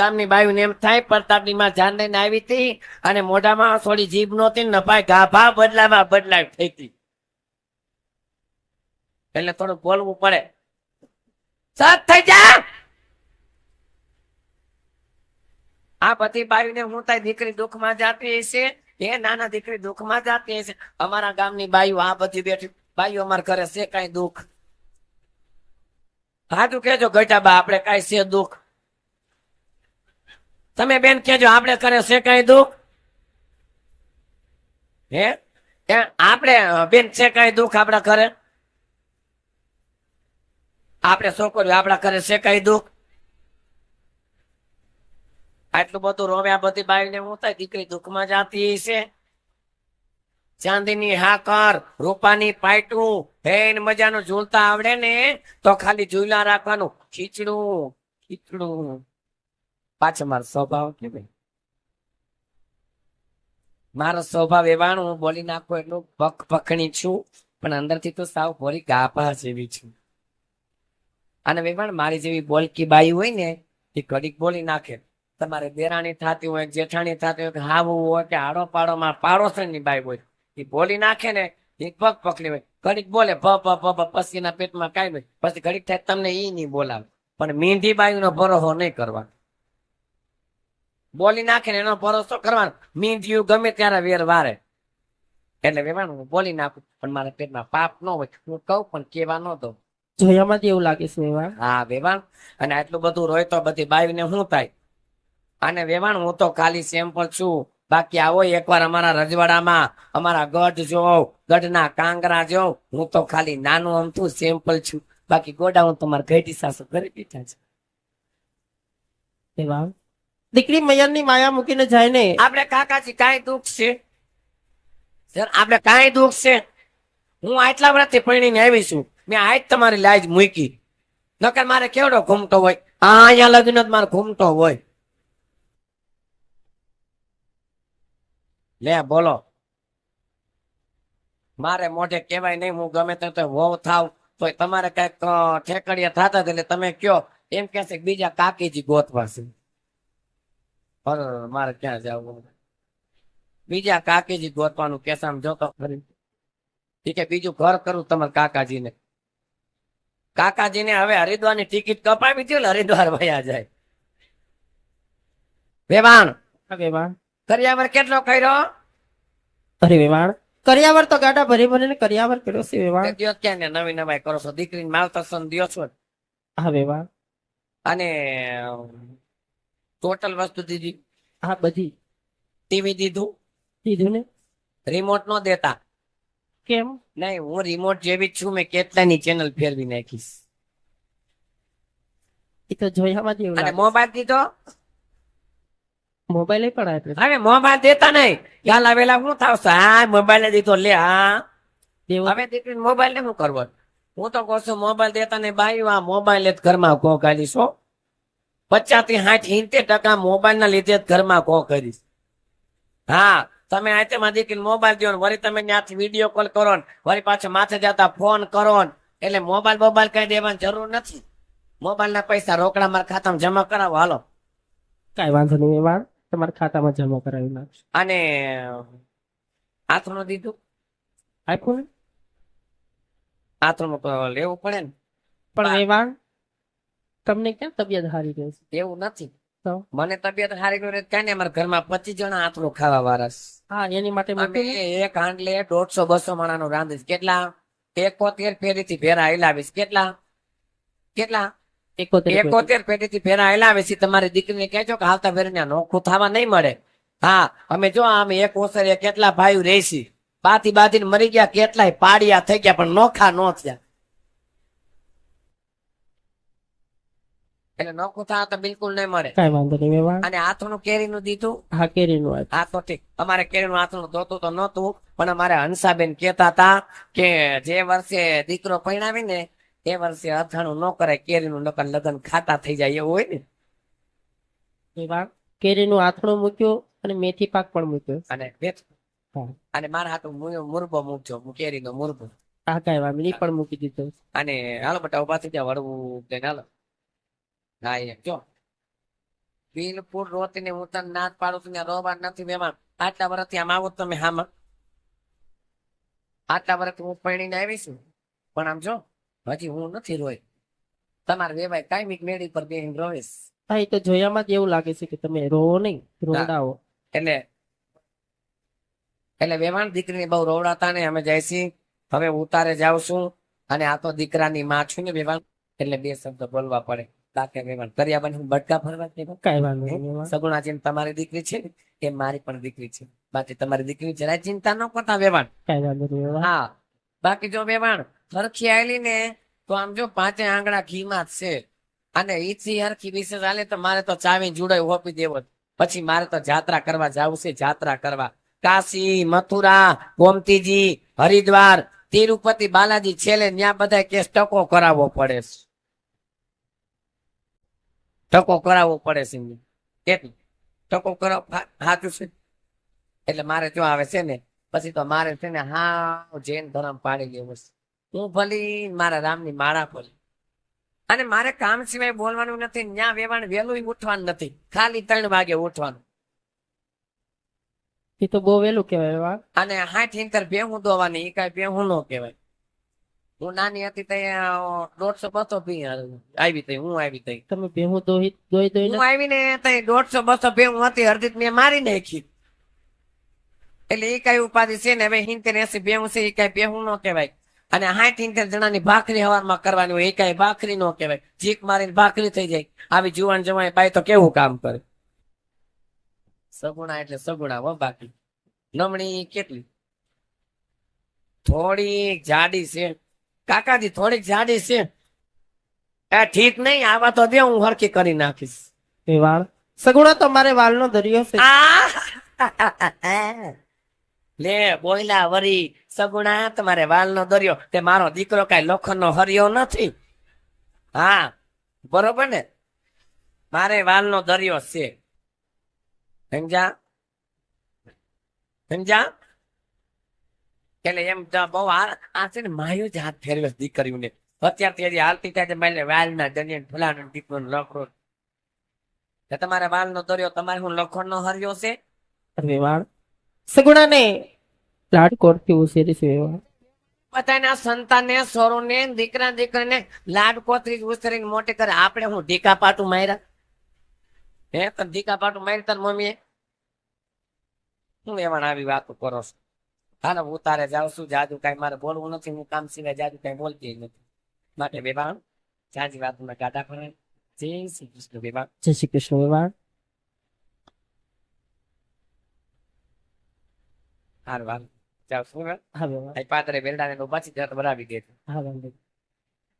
ગામની બાયું એમ થાય પ્રતાપની માં જાન લઈને આવી હતી અને મોઢામાં થોડી જીભ નહોતી ને ગાભા બદલાવા બદલાવ થઈ હતી. એટલે થોડું બોલવું પડે. સત થઈ જા! આ બધી બાયુને હું તારી દીકરી દુઃખમાં જાતી હશે? એ નાના દીકરી દુઃખમાં જાતી હશે? અમારા ગામની બાયુ આ બધી બેઠી, બાયુ અમારા ઘરે છે કઈ દુઃખ? હાજુ કેજો ગઈટા બા આપણે કઈ છે દુઃખ? તમે બેન કેજો આપણે કરે છે કઈ દુઃખ? હે? આપણે બેન છે કઈ દુઃખ આપણા કરે આપણે છોકરીઓ આપણા કરે છે કઈ દુઃખ? આટલું બધું રોમ્યા બધી બધી બાઈને હું થાય? દીકરી દુઃખમાં જાતી છે ચાંદીની હાકર, રૂપાની પાયટું હેન મજાનું ઝૂલતા આવડે ને, તો ખાલી ઝૂલા રાખવાનું. ખીચડું ખીચડું. પાછો મારો સ્વભાવ કે ભાઈ? મારો સ્વભાવ એવાનો હું બોલી નાખું એટલું પક પકણી છું, પણ અંદરથી તો સાવ ભોરી ગાભા જેવી છું. અને વેવાણ મારી જેવી બોલકી બાઈ હોય ને, એ ઘડીક બોલી નાખે. તમારે દેરાણી થતી હોય, જેઠાણી થતી હોય, કે હાવું હોય, કે આડો પાડોમાં પાડોશની બાઈ હોય, એ બોલી નાખે ને, એ પગ પકડી હોય. ઘડીક બોલે, ભ ભ ભ ભ, પસીના પેટમાં કાંઈ હોય. પછી ઘડીક થાય, તમને ઈ નહીં બોલાવે. પણ મીંઢી બાયુનો ભરોહો નહીં કરવાનો. બોલી નાખે ને એનો ભરોસો કરવાનો. મીંઢિયું ગમે ત્યારે વેર વારે. એટલે વેવાનું હું બોલી નાખું પણ મારા પેટમાં પાપ ન હોય. હું કહું પણ કેવા ન દઉં. એવું લાગે છે હા વેવાણ અને આટલું બધું રોય તો બધી બાયુને શું થાય? અને વેવાણ હું તો ખાલી સેમ્પલ છું. બાકી આવો એકવાર અમારા રજવાડામાં અમારા ગઢ જોવ ગઢના કાંગરા જોઉં હું તો ખાલી નાનું અમથું સેમ્પલ છું. બાકી ગોડા હું તમારા ઘેટી સાસુ ઘરે બેઠા છે. એવા દીકરી મયરની માયા મૂકીને જાય ને આપણે કાકાજી કાંઈ દુઃખ છે? આપણે કાંઈ દુઃખ છે? હું આટલા વર્ષથી પરણીને આવી છું. મેં આજ તમારી લાજ મૂકી. નકર મારે કેવડો ઘૂમતો હોય? આ અહીંયા લગીને જ મારે ઘૂમતો હોય. લે, બોલો. મારે મોઢે કહેવાય નહીં, હું ગમે તે વહુ થાવ તો તમારે કંઈક ઠેકડીયા થતા એટલે તમે કયો. એમ કે કે બીજા કાકીજી ગોતવા છે. મારે ક્યાં જવું બીજા કાકીજી ગોતવાનું કેસામ જોતો ખરી ઈ બીજું ઘર કરું તમારા કાકાજીને. કાકાજીને હવે હરિદ્વારની ટિકિટ કપાવી દો હરિદ્વાર વયા જાય. વેવાણ. વેવાણ. કરિયાવર કેટલો કર્યો? અરે વેવાણ. કરિયાવર તો ગાડા ભરી ભરીને કરિયાવર કર્યો છે વેવાણ. દિયો ક્યાં ને નવી નવાઈ કરો છો? દીકરીને માવતર દ્યો છો હા વેવાણ. અને ટોટલ વસ્તુ દીધી. હા બધી. ટીવી દીધું. દીધું ને? રિમોટ નો દેતા. કેમ? નહીં હું રિમોટ જેવી જ છું મેં કેટલાની ચેનલ ફેરવી નાખીશ. એ તો જોયામાંથી એવું અને મોબાઈલ દીધો? મોબાઈલ પણ આપ્યો. હવે મોબાઈલ દેતા નહીં. ખ્યાલ આવેલા શું થાવશે હા મોબાઈલ દીધો. લે હા. હવે દીકરી મોબાઈલ ને શું કરવો? હું તો કહું છું મોબાઈલ દેતા નહીં. બાઈ આ મોબાઈલ જ ઘરમાં કો કરીશ હો. પચાસથી સાઠ સિત્તેર ટકા મોબાઈલ ના લીધે જ ઘરમાં કો કરીશ. હા તમે આ તેમાં દીકરી મોબાઈલ દો વળી તમે ત્યાંથી વીડિયો કોલ કરો વળી પાછો માથે જતા ફોન કરો ને એટલે મોબાઈલ મોબાઈલ કઈ દેવાની જરૂર નથી. મોબાઈલ ના પૈસા રોકડા મારા ખાતામાં જમા કરાવો. હાલો. કઈ વાંધો નહીં વાર તમારા ખાતામાં જમા કરાવી નાખશે. અને આથરું દીધું? આઈફોન ને? લેવું પડે ને. પણ એ વેવાણ તમને કેમ તબિયત હારી ગઈ છે? એવું નથી. મને તબિયત સારી ગઈ કઈ ને અમારા ઘરમાં પચીસ જણા આથરું ખાવા વાળા હા એની માટે અમે એક હાંડલે દોઢસો બસો માણા નું રાંધીશ કેટલા? એકોતેર ફેરીથી ફેરા હલાવીશ કેટલા? કેટલા? એકોતેર પેઢી. થી ફેરા હલાવીશ તમારી દીકરીને કહેજો કે હાલતા ફેરીને નોખું થવા નહીં મળે. હા અમે જો અમે એક ઓસરે કેટલા ભાઈ રહેશી બાથી બાથી મરી ગયા કેટલાય પાડિયા થઈ ગયા પણ નોખા નો થયા. એટલે નોખું થાય તો બિલકુલ નહીં મળે કઈ વાંધો નહીં વેવાણ અને હાથનું કેરીનું દીધું? હા કેરીનું હા તો ઠીક. અમારે કેરીનું હાથનું જોતું તો નહોતું પણ અમારે હંસાબેન કહેતા હતા કે જે વર્ષે દીકરો પરણાવી ને એ વર્ષે અથાણું ન કરે કેરીનું નકર લગ્ન ખાતા થઈ જાય એવું હોય ને. કેરીનું આથણું મૂક્યું અને મેથી પાક પણ મૂક્યો. અને અને મારા હાથ મુરબો મૂકજો કેરીનો મુરબો હા કાંઈ વાંધો પણ મૂકી દીધો. અને હાલો બટા ઊભા થઈ જાવ વળવું કે હાલો હા એ. જો. બિલકુલ રોતીને હું તને નાચ પાડું છું રોવા નથી વેવાણ. આટલા વર્ષથી આમ આવો તમે હામાં. આટલા વર્ષથી હું પરણીને આવી છું. પણ આમ જો હજી હું નથી રોય તમારે વેવાય કાયમિક મેળી પર બેહીને રોવીશ. હા એ તો જોયામાં જ એવું લાગે છે કે તમે રોવો નહીં રોડાવો એટલે એટલે વેવાણ દીકરીને બહુ રોવડાતા ને અમે જઈશી હવે ઉતારે જાવ છું. અને આ તો દીકરાની માં છું ને વેવાણ. એટલે બે શબ્દ બોલવા પડે. બાકી વેવાણ કર્યા બની હું બટકા ફરવા જ નહીં. કઈ વાંધો નહીં એમાં. સગુણાજી તમારી દીકરી છે એ મારી પણ દીકરી છે. બાકી તમારી દીકરી જરાય ચિંતા ન કરતા વેવાણ. કઈ વાંધો નહીં હા. બાકી જો વેવાણ હરખી આવેલી ને તો આમ જો પાંચે આંગળા ઘીમાં જ છે. અને ઈથી હરખી વિશે ચાલે તો મારે તો ચાવી જુડાઈ હોપી દેવો પછી મારે તો જાત્રા કરવા જવું છે જાત્રા કરવા. કાશી મથુરા ગોમતીજી હરિદ્વાર તિરુપતિ બાલાજી છેલ્લે ત્યાં બધા કેસ ટકો કરાવવો પડે છે. ટકો કરાવવો પડે એમને. કેટલું ટકો કરાવ સાચું છે. એટલે મારે જો આવે છે ને પછી તો મારે છે ને હા જૈન ધર્મ પાડી લેવો છે. હું ભલી મારા રામની માળા ભલી. અને મારે કામ સિવાય બોલવાનું નથી ન્યા વેવાણ વહેલું ઉઠવાનું નથી. ખાલી ત્રણ વાગે ઉઠવાનું. એ તો બહુ વહેલું કહેવાય. અને હાથ ઇંતર ભેહું દોવાની એ કઈ ભેહું ન કહેવાય. હું નાની હતી ત્યાં દોઢસો બસો ભી આવી તઈ હું આવી તઈ. તમે ભેહું દોહી દોઈ દોઈ હું આવીને તઈ દોઢસો બસો ભેહું હતી અડધી મેં મારી નાખી. એટલે એ કઈ ઉપાધિ છે ને હવે હિંતેર એસી ભેહું છે એ કઈ ભેહું ન કહેવાય. અને હાઠ ઇંતેર જણાની ભાખરી હવારમાં કરવાની હોય એ કઈ ભાખરી ન કહેવાય. ચીક મારીને ભાખરી થઈ જાય. આવી જુવાન જમાય બાઈ તો કેવું કામ કરે? સગુણા એટલે સગુણા હો બાકી. નમણી કેટલી? થોડીક જાડી છે. કાકાજી થોડીક જાડી છે. એ ઠીક નહીં આવા તો દે હું હરખી કરી નાખીશ. એ વાળ. સગુણા તો મારે વાલનો દરિયો છે. લે બોયલા વરી સગુણા તમારે વાલનો દરિયો. તે મારો દીકરો કઈ લોખંડનો હરિયો નથી. હા બરોબર ને? મારે વાલનો દરિયો છે. સમજા સમજા એટલે એમ તો બહુ આ છે ને માયો જ હાથ ફેરવ્યો દીકરીઓને. અત્યારથી હજી હાલતી થાય મારે વાલના દરિયા ફલાણું દીકરો લખડો તો તમારે વાલનો દરિયો તમારે હું લખણ નો હર્યો છે? વાળ. સગુણાને લાડ કોરથી ઉછેરી છે એવા. બધાના સંતાનને સોરોને દીકરા દીકરીને લાડ કોતરી ઉછરીને મોટી કરે. આપણે હું ઢીકા પાટું માર્યા? હે તને ઢીકા પાટું મારી તાર મમ્મીએ? હું એમાં આવી વાતો કરો છો? હાલો હું તારે જાઉં છું જાદુ કઈ મારે બોલવું નથી હું કામ સિવાય જાદુ કઈ બોલતી નથી. માટે બેબાણ જાજી વાતમાં ગાડા પડે જય શ્રી કૃષ્ણ બેબાણ જય શ્રી કૃષ્ણ વાળ હાર વાર જાઉં છું હવે હા પાત્રે બેલડાને નો પાછી જત બરાવી દે.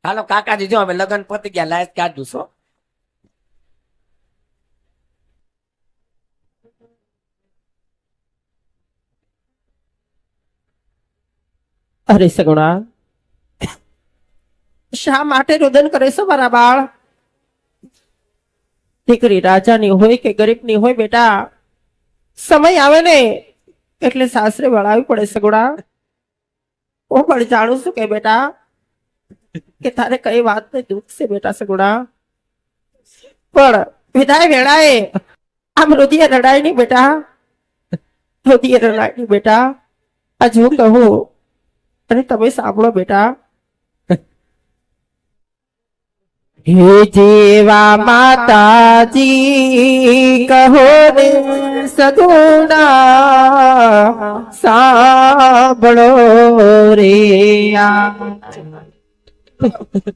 હાલો કાકાજી જો અમે લગ્ન પતી ગયા લાયક કાઢું છો અરે સગુણા. શા માટે રુદન કરે છે મારા બાળ? દીકરી રાજાની હોય કે ગરીબની હોય બેટા, સમય આવે ને એટલે સાસરે વળાવી પડે સગુણા. હું પણ જાણું છું કે બેટા, કે તારે કઈ વાત દુઃખ છે બેટા સગુણા. પણ વિદાય વેળાએ આમ રુધિર રડાય નહીં બેટા રુધિર રડાય નહીં બેટા આ જો કહું અને તમે સાંભળો બેટા. હે જેવા માતાજી કહો ને સગુણા સાંભળો રે આ.